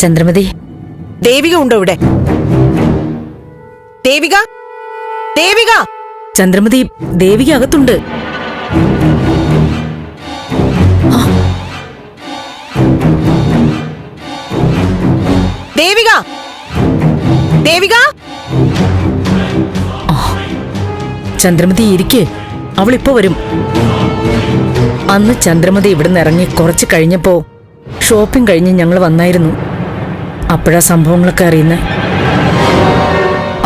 ചന്ദ്രമതി. ദേവിക ഉണ്ടോ ഇവിടെ? ദേവിക? ദേവിക? ചന്ദ്രമതി ദേവിക അകത്തുണ്ട്. ദേവിക? ദേവിക? ചന്ദ്രമതി ഇരിക്കെ. അവളിപ്പോ വരും. അന്ന് ചന്ദ്രമതി ഇവിടുന്ന് ഇറങ്ങി കുറച്ച് കഴിഞ്ഞപ്പോ ഷോപ്പിംഗ് കഴിഞ്ഞ് ഞങ്ങൾ വന്നായിരുന്നു. അപ്പോഴാ സംഭവങ്ങളൊക്കെ അറിയുന്നത്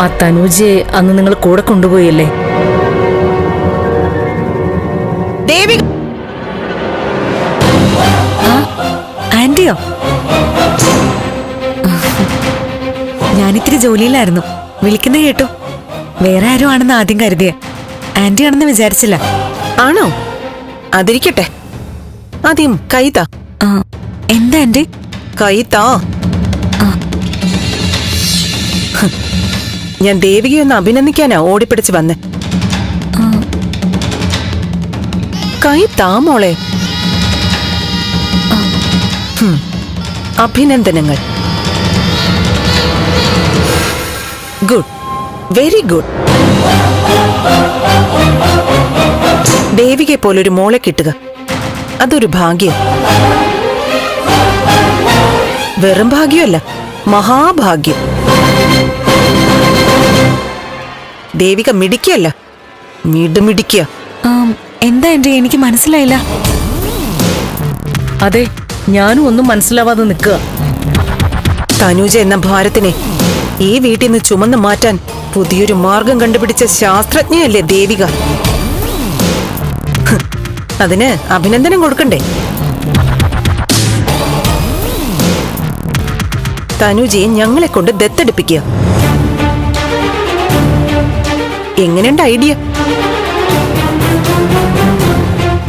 ആ തനൂജയെ അന്ന് നിങ്ങൾ കൂടെ കൊണ്ടുപോയല്ലേ? ദേവിക ആന്റിയോ? ഞാനിത്തിരി ജോലിയിലായിരുന്നു. വിളിക്കുന്ന കേട്ടു. വേറെ ആരും ആണെന്ന് ആദ്യം കരുതിയ. ആന്റി ആണെന്ന് വിചാരിച്ചില്ല. ആണോ? അതിരിക്കട്ടെ. ആദ്യം കൈതാ എന്താ ആന്റി? കൈതാ ഞാൻ ദേവികയൊന്ന് അഭിനന്ദിക്കാനാ ഓടിപ്പിടിച്ച് വന്നെ. കൈ താമോളെ അഭിനന്ദനങ്ങൾ. ഗുഡ്. Very good. ദേവികയെ പോലൊരു മോളെ കിട്ടുക. അതൊരു ഭാഗ്യം. വെറും ഭാഗ്യമല്ല മഹാഭാഗ്യം. ദേവിക മിടിക്കല്ല മിടുമിടിക്കുക മിടിക്കുക എന്താ എന്റെ എനിക്ക് മനസ്സിലായില്ല. അതെ ഞാനും ഒന്നും മനസ്സിലാവാതെ നിൽക്കുക. തനൂജ എന്ന ഭാരത്തിനെ ഈ വീട്ടിൽ നിന്ന് ചുമന്ന് മാറ്റാൻ പുതിയൊരു മാർഗം കണ്ടുപിടിച്ച ശാസ്ത്രജ്ഞയല്ലേ ദേവിക. അതിന് അഭിനന്ദനം കൊടുക്കണ്ടേ? തനുജയെ ഞങ്ങളെ കൊണ്ട് ദത്തെടുപ്പിക്കുക. എങ്ങനെയുണ്ട് ഐഡിയ?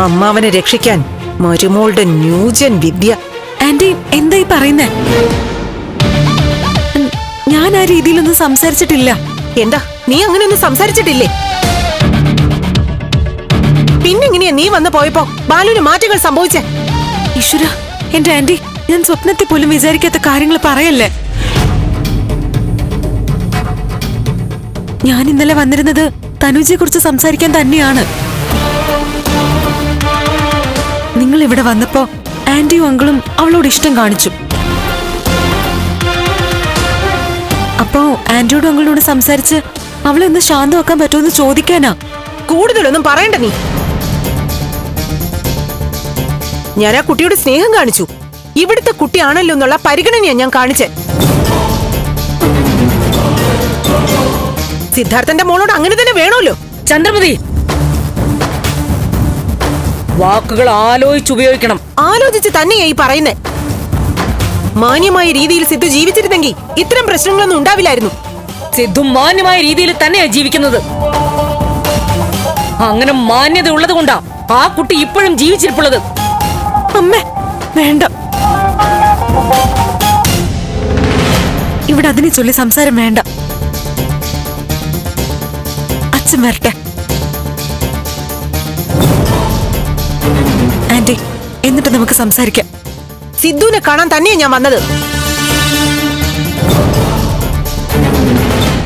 അമ്മാവനെ രക്ഷിക്കാൻ മരുമോളുടെ ന്യൂജൻ വിദ്യ. ആന്റി എന്താ ഈ പറയുന്നേ? ഞാൻ ആ രീതിയിലൊന്നും സംസാരിച്ചിട്ടില്ല. എന്താ? നീ അങ്ങനെ അങ്ങനെയൊന്നും സംസാരിച്ചിട്ടില്ലേ? പിന്നെങ്ങനെയാ നീ വന്നു പോയപ്പോ ബാലുവിന് മാറ്റങ്ങൾ സംഭവിച്ചേ? ഈശ്വര എന്റെ ആന്റി ഞാൻ സ്വപ്നത്തിൽ പോലും വിചാരിക്കാത്ത കാര്യങ്ങൾ പറയല്ലേ? ഞാൻ ഇന്നലെ വന്നിരുന്നത് തനുജയെ കുറിച്ച് സംസാരിക്കാൻ തന്നെയാണ്. നിങ്ങൾ ഇവിടെ വന്നപ്പോ ആന്റിയും അങ്കിളും അവളോട് ഇഷ്ടം കാണിച്ചു. അപ്പോ ആന്റിയോടും അങ്കിളിനോട് സംസാരിച്ച് അവളെ ഒന്ന് ശാന്തമാക്കാൻ പറ്റുമെന്ന് ചോദിക്കാനാ? കൂടുതലൊന്നും പറയണ്ട നീ. ഞാൻ ആ കുട്ടിയോട് സ്നേഹം കാണിച്ചു. ഇവിടുത്തെ കുട്ടിയാണല്ലോ എന്നുള്ള പരിഗണനയാണ് ഞാൻ കാണിച്ചത് സിദ്ധാർത്ഥന്റെ മോളോട് അങ്ങനെ തന്നെ വേണമല്ലോ ചന്ദ്രമതി. വാക്കുകൾ ആലോചിച്ച് ഉപയോഗിക്കണം. ആലോചിച്ച് തന്നെയാ ഈ പറയുന്നേ. മാന്യമായ രീതിയിൽ സിദ്ധു ജീവിച്ചിരുന്നെങ്കിൽ ഇത്തരം പ്രശ്നങ്ങളൊന്നും ഉണ്ടാവില്ലായിരുന്നു. സിദ്ധു മാന്യമായ രീതിയിൽ തന്നെയാ ജീവിക്കുന്നത്. അങ്ങനെ മാന്യത ഉള്ളത് കൊണ്ടാ ആ കുട്ടി ഇപ്പോഴും ജീവിച്ചിരിപ്പുള്ളത്. അമ്മേ വേണ്ട. അതിനെ ചൊല്ലി സംസാരം വേണ്ട. അച്ഛൻ വരട്ടെ. ആന്റി എന്നിട്ട് നമുക്ക് സംസാരിക്കാം. സിദ്ധുവിനെ കാണാൻ തന്നെയാ ഞാൻ വന്നത്.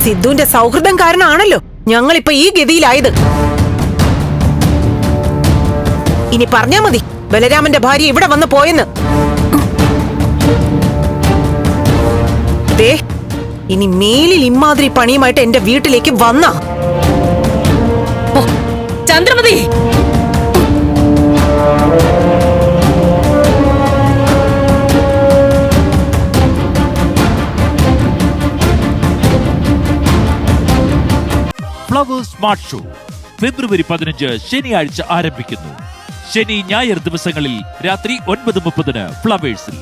സിദ്ധുവിന്റെ സൗഹൃദം കാരണമാണല്ലോ ഞങ്ങളിപ്പോ ഈ ഗതിയിലായത്. ഇനി പറഞ്ഞാ മതി ബലരാമന്റെ ഭാര്യ ഇവിടെ വന്ന് പോയെന്ന്. ഇനി മേലിൽ ഇമ്മാതിരി പണിയുമായിട്ട് എന്റെ വീട്ടിലേക്ക് വന്ന. ചന്ദ്രമതി! സ്മാർട്ട് ഷോ ഫെബ്രുവരി പതിനഞ്ച് ശനിയാഴ്ച ആരംഭിക്കുന്നു. ശനി ഞായർ ദിവസങ്ങളിൽ രാത്രി ഒൻപത് മുപ്പതിന് ഫ്ലവേഴ്സിൽ